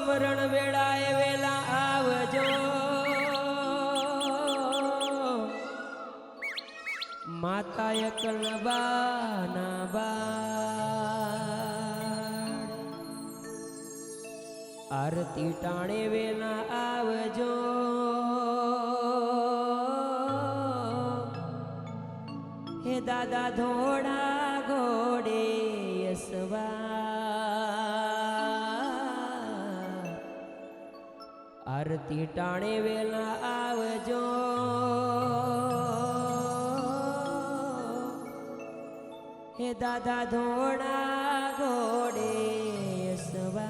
સ્મરણ વેળાએ વેલા આવજો. માતાએ કણબાના બા આરતી ટાણે વેલા આવજો. હે દાદા ધોળા આરતી ટાણે વેલા આવજો. હે દાદા ધોણા ઘોડે સવા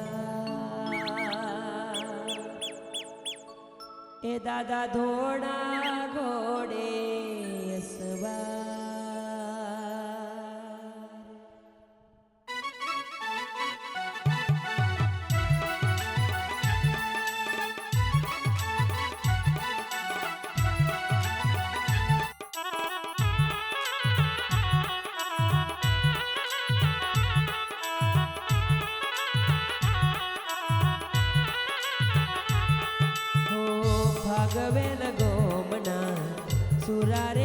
એ દાદા ધોણા ઘોડે lloraré.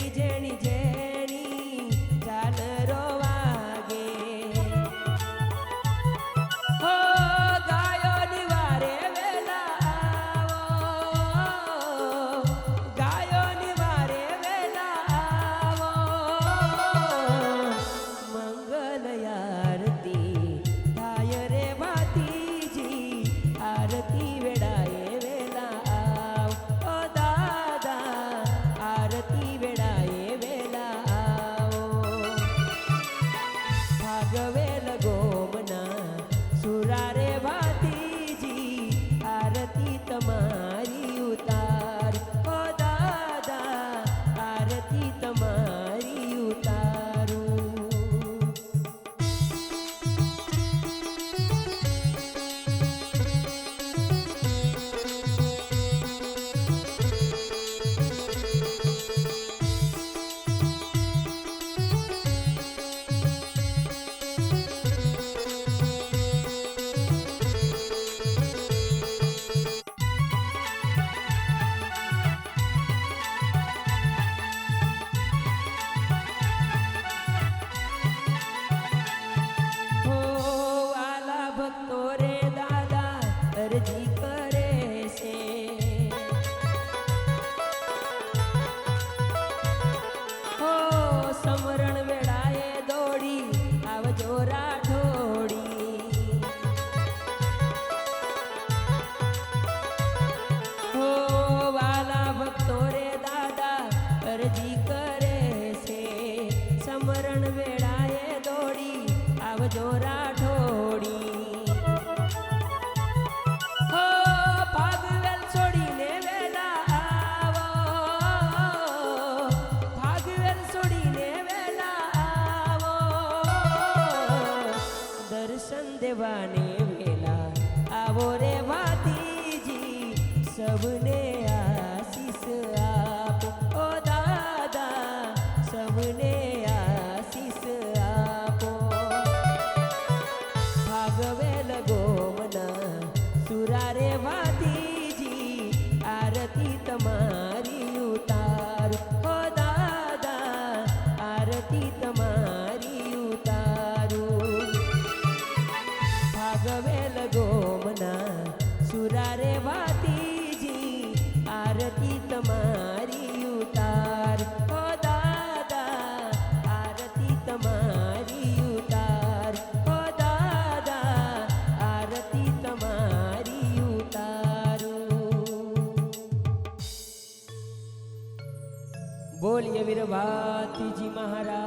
নিজে સબને આશીષ આપ ઓ દાદા સબને આશીષ આપો ભાગવેલ ગોમના સુરારે વાતીજી આરતી તમારી ભાતીજી મહારાજનો